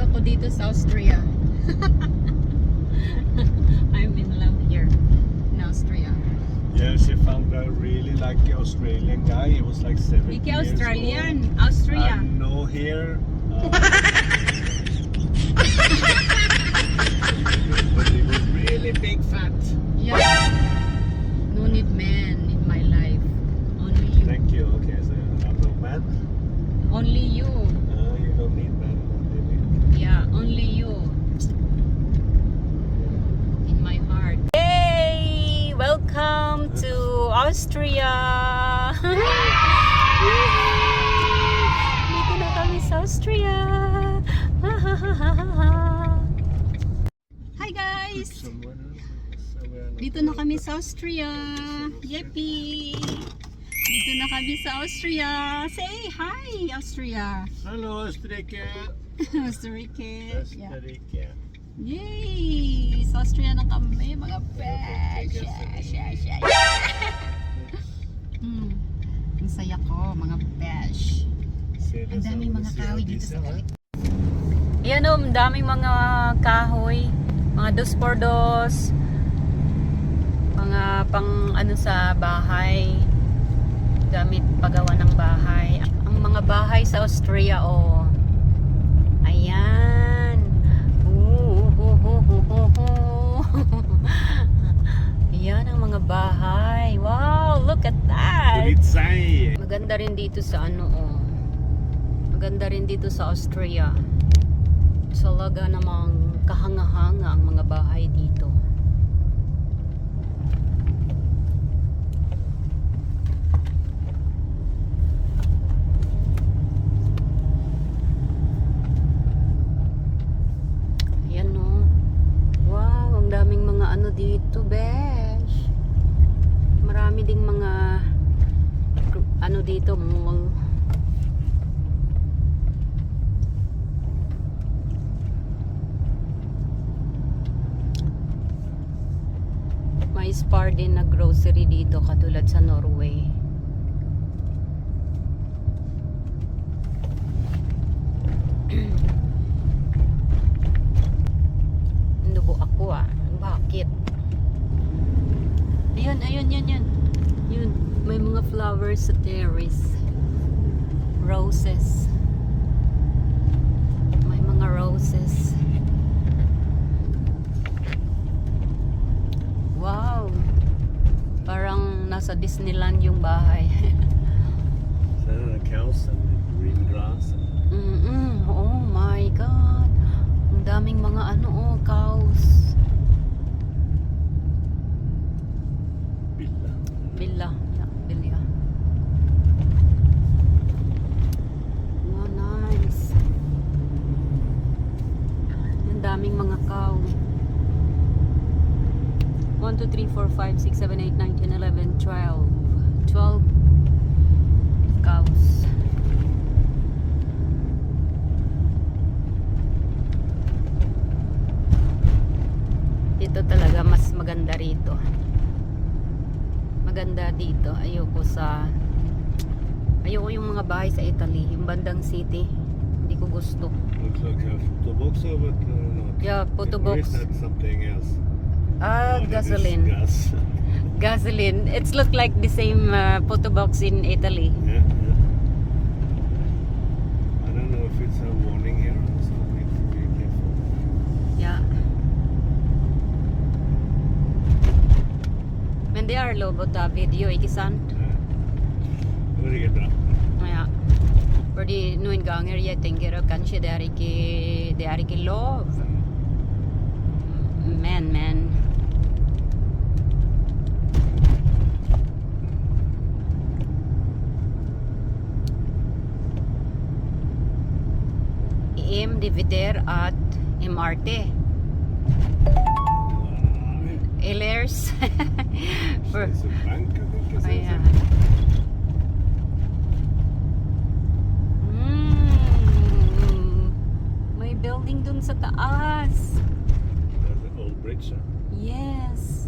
love ako dito sa Austria. I'm in love here in Austria. Yeah, she found a really like Australian guy. He was like 70 Ikke years Australian, old. Austria. And no hair. Uh, Austria! Dito na kami sa Austria! Hi guys! Dito na kami sa Austria! Yippee! Dito na kami sa Austria! Say hi, Austria! Hello. Austria! Yeah. Österrike. Yay! Sa Austria na kami, mga besh! Yeah, yeah, yeah, Hmm. Ang saya ko, mga besh. Ang daming mga kahoy dito sa galit. Ayan o, ang daming mga kahoy. Mga dos por dos. Mga pang ano sa bahay. Gamit pagawa ng bahay. Ang mga bahay sa Austria o. Ayan. Ooh. Ayan ang mga bahay. Wow, look at that. Polizei. Maganda rin dito sa ano oh. Maganda rin dito sa Austria. Talaga namang kahanga-hanga ang mga bahay dito. Ayan oh. Wow, ang daming mga ano dito, besh. Marami ding mga ano dito mall. May spar din na grocery dito katulad sa Norway. Nubo ako ah. Bakit? Ayun, ayun, yun, yun. Yun, may mga flowers sa terrace. Roses. May mga roses. Wow. Parang nasa Disneyland yung bahay. So the cows and green grass. Mm-mm. Oh my God. Ang daming mga ano oh, cows. Villa. Villa. Wow, nice. Ang daming mga cow. 1, 2, 3, 4, 5, 6, 7, 8, 9, 10, 11, 12. 12 cows. Dito talaga mas maganda rito. Maganda dito. Ayoko sa Ayoko yung mga bahay sa Italy, yung bandang city. Hindi ko gusto. Looks like a photo box but uh, not. Yeah, photo Or box. Is that something else? Ah, gasoline. Gas. Gasoline. It's look like the same uh, photo box in Italy. yeah, yeah. I don't know if it's a warning here, so we need to be careful. Yeah. Men det er lov å ta video, ikke sant? Ja. Det sikkert bra. Ja. Fordi noen ganger jeg tenker at kanskje det er ikke, det er ikke lov. Men, men. EM divider at MRT. Ehlers. For. Mm. May building dun sa taas. There's the old bridge. huh? Yes.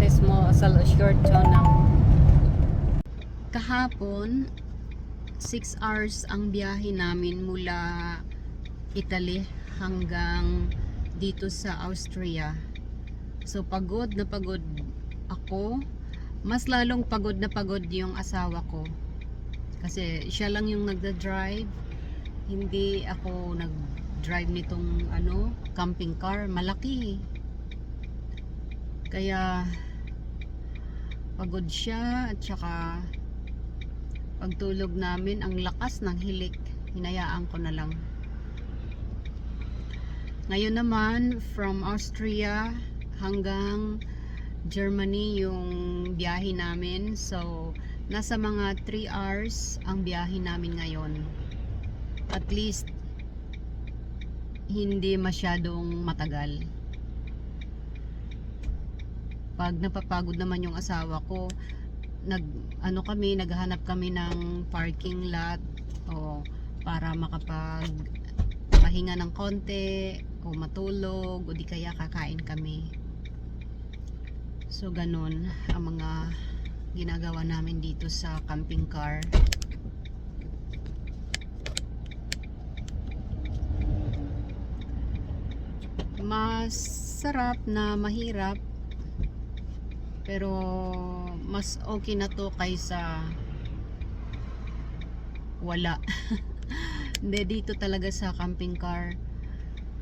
Pasok tayo sa short town now. Kahapon, 6 hours ang biyahe namin mula Italy hanggang dito sa Austria. So pagod na pagod ako. Mas lalong pagod na pagod yung asawa ko. Kasi siya lang yung nagda-drive. Hindi ako nag-drive nitong ano, camping car. Malaki. Kaya pagod siya at saka pagtulog namin ang lakas ng hilik. Hinayaan ko na lang. Ngayon naman from Austria hanggang Germany yung biyahe namin. So, nasa mga 3 hours ang biyahe namin ngayon. At least, hindi masyadong matagal. Pag napapagod naman yung asawa ko, nag ano kami, naghahanap kami ng parking lot o para makapag pahinga ng konti o matulog o di kaya kakain kami. So ganun ang mga ginagawa namin dito sa camping car. Masarap na mahirap pero mas okay na to kaysa wala. Hindi dito talaga sa camping car.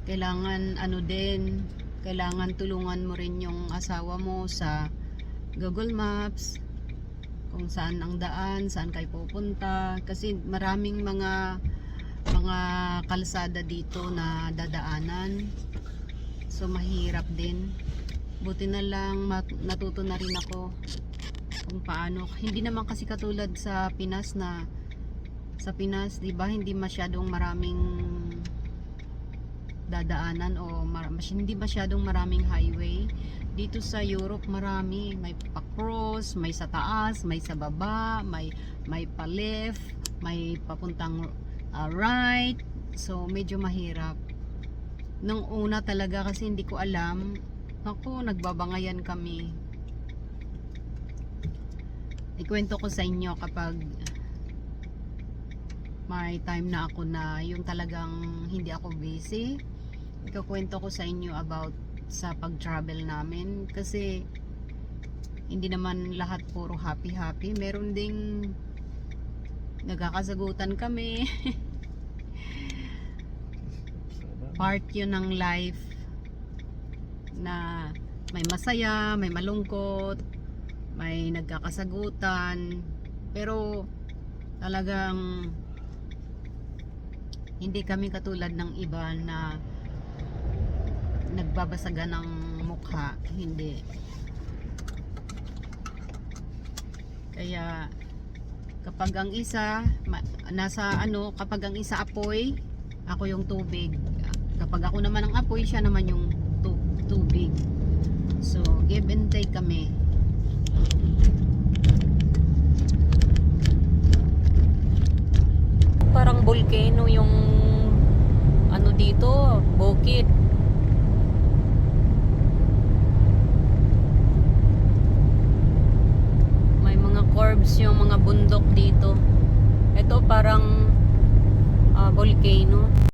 Kailangan ano din kailangan tulungan mo rin yung asawa mo sa Google Maps kung saan ang daan, saan kayo pupunta. Kasi maraming mga mga kalsada dito na dadaanan. So mahirap din buti na lang natuto na rin ako kung paano hindi naman kasi katulad sa Pinas na sa Pinas 'di ba hindi masyadong maraming dadaanan o mar- hindi masyadong maraming highway. Dito sa Europe marami, may pa-cross, may sa taas, may sa baba, may may pa left, may papuntang uh, right. So medyo mahirap. Nung una talaga kasi hindi ko alam, ako nagbabangayan kami. Ikwento ko sa inyo kapag may time na ako na yung talagang hindi ako busy. Ikukwento ko sa inyo about sa pag-travel namin. Kasi hindi naman lahat puro happy happy meron ding nagkakasagutan kami. Part yun ng life na may masaya, may malungkot may nagkakasagutan. Pero talagang hindi kami katulad ng iba na nagbabasagan ng mukha. Hindi. Kaya kapag ang isa nasa ano kapag ang isa apoy ako yung tubig. Kapag ako naman ang apoy siya naman yung tubig. So give and take kami. Parang volcano yung ano dito bukid. May mga curves yung mga bundok dito. Ito parang ah, volcano